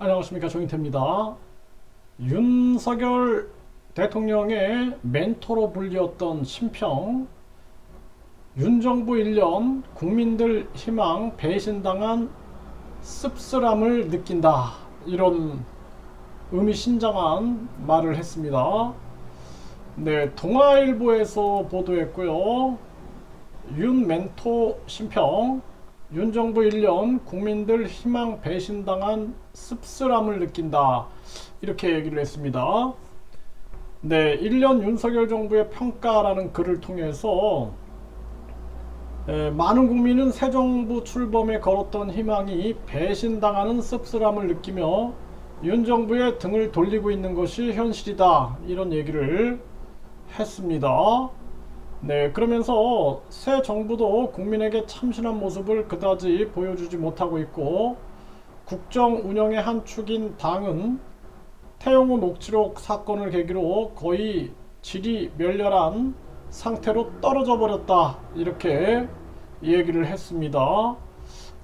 안녕하십니까 정인태입니다. 윤석열 대통령의 멘토로 불리었던 심평 윤정부 1년 국민들 희망 배신당한 씁쓸함을 느낀다 이런 의미심장한 말을 했습니다. 네, 동아일보에서 보도했고요. 윤 멘토 심평 윤 정부 1년 국민들 희망 배신당한 씁쓸함을 느낀다. 이렇게 얘기를 했습니다. 네, 1년 윤석열 정부의 평가라는 글을 통해서 에, 많은 국민은 새 정부 출범에 걸었던 희망이 배신당하는 씁쓸함을 느끼며 윤 정부의 등을 돌리고 있는 것이 현실이다. 이런 얘기를 했습니다. 네, 그러면서 새 정부도 국민에게 참신한 모습을 그다지 보여주지 못하고 있고 국정 운영의 한 축인 당은 태영호 녹취록 사건을 계기로 거의 질이 멸렬한 상태로 떨어져 버렸다 이렇게 얘기를 했습니다.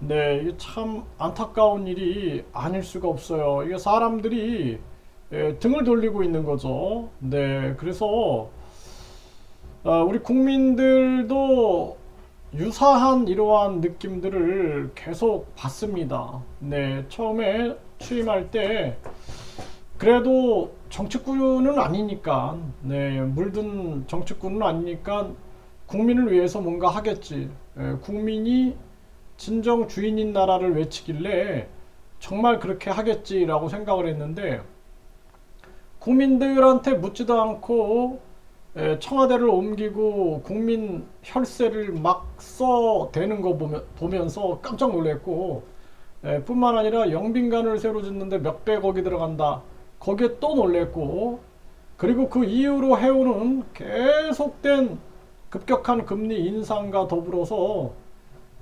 네, 참 안타까운 일이 아닐 수가 없어요. 이게 사람들이 예, 등을 돌리고 있는 거죠. 네, 그래서 어, 우리 국민들도 유사한 이러한 느낌들을 계속 받습니다. 네, 처음에 취임할 때 그래도 정치꾼은 아니니까, 네, 물든 정치꾼은 아니니까 국민을 위해서 뭔가 하겠지. 예, 국민이 진정 주인인 나라를 외치길래 정말 그렇게 하겠지라고 생각을 했는데 국민들한테 묻지도 않고 에, 청와대를 옮기고 국민 혈세를 막 써대는 거 보면, 보면서 깜짝 놀랐고 에, 뿐만 아니라 영빈관을 새로 짓는데 몇백억이 들어간다. 거기에 또 놀랬고 그리고 그 이후로 해오는 계속된 급격한 금리 인상과 더불어서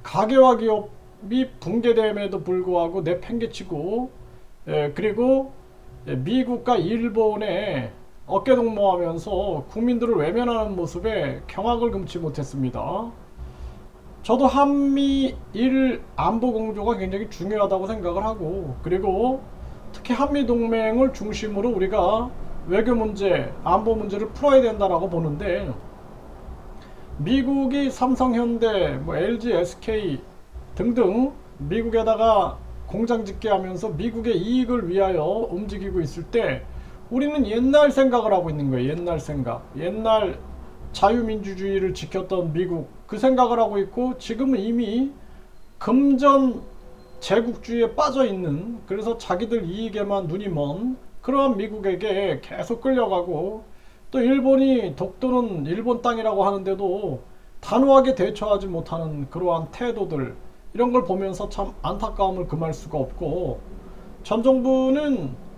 가계와 기업이 붕괴됨에도 불구하고 내팽개치고 에, 그리고 에, 미국과 일본의 어깨동무하면서 국민들을 외면하는 모습에 경악을 금치 못했습니다. 저도 한미일 안보 공조가 굉장히 중요하다고 생각을 하고 그리고 특히 한미 동맹을 중심으로 우리가 외교 문제, 안보 문제를 풀어야 된다라고 보는데 미국이 삼성, 현대, 뭐 LG, SK 등등 미국에다가 공장 짓게 하면서 미국의 이익을 위하여 움직이고 있을 때 우리는 옛날 생각을 하고 있는 거예요. 옛날 생각. 옛날 자유민주주의를 지켰던 미국 그 생각을 하고 있고 지금은 이미 금전 제국주의에 빠져 있는 그래서 자기들 이익에만 눈이 먼 그러한 미국에게 계속 끌려가고 또 일본이 독도는 일본 땅이라고 하는데도 단호하게 대처하지 못하는 그러한 태도들 이런 걸 보면서 참 안타까움을 금할 수가 없고 전 정부는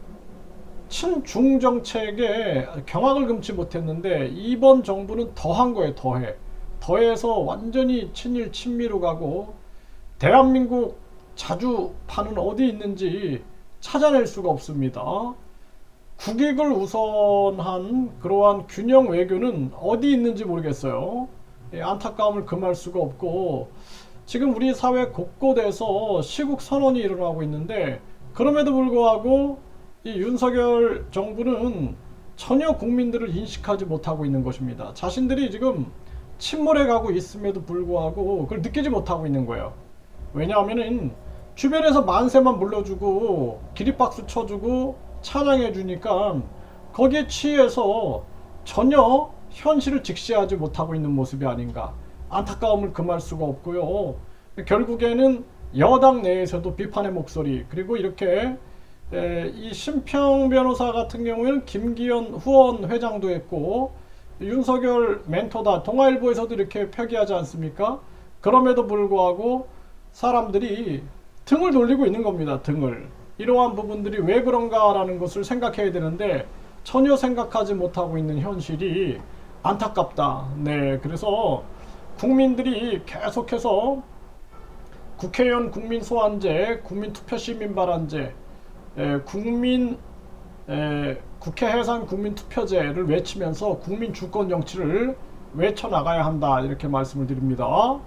친중 정책에 경악을 금치 못했는데 이번 정부는 더한 거예요 더해. 더해서 완전히 친일 친미로 가고 대한민국 자주파는 어디 있는지 찾아낼 수가 없습니다. 국익을 우선한 그러한 균형 외교는 어디 있는지 모르겠어요. 예, 안타까움을 금할 수가 없고 지금 우리 사회 곳곳에서 시국 선언이 일어나고 있는데 그럼에도 불구하고 이 윤석열 정부는 전혀 국민들을 인식하지 못하고 있는 것입니다. 자신들이 지금 침몰해 가고 있음에도 불구하고 그걸 느끼지 못하고 있는 거예요. 왜냐하면은 주변에서 만세만 불러주고 기립박수 쳐주고 찬양해 주니까 거기에 취해서 전혀 현실을 직시하지 못하고 있는 모습이 아닌가 안타까움을 금할 수가 없고요. 결국에는 여당 내에서도 비판의 목소리 그리고 이렇게 에, 이 심평 변호사 같은 경우에는 김기현 후원 회장도 했고 윤석열 멘토다 동아일보에서도 이렇게 표기하지 않습니까? 그럼에도 불구하고 사람들이 등을 돌리고 있는 겁니다. 등을 이러한 부분들이 왜 그런가라는 것을 생각해야 되는데 전혀 생각하지 못하고 있는 현실이 안타깝다. 네, 그래서 국민들이 계속해서 국회의원 국민 소환제, 국민 투표 시민 발언제 에, 국민 에, 국회 해산 국민 투표제를 외치면서 국민 주권 정치를 외쳐 나가야 한다 이렇게 말씀을 드립니다.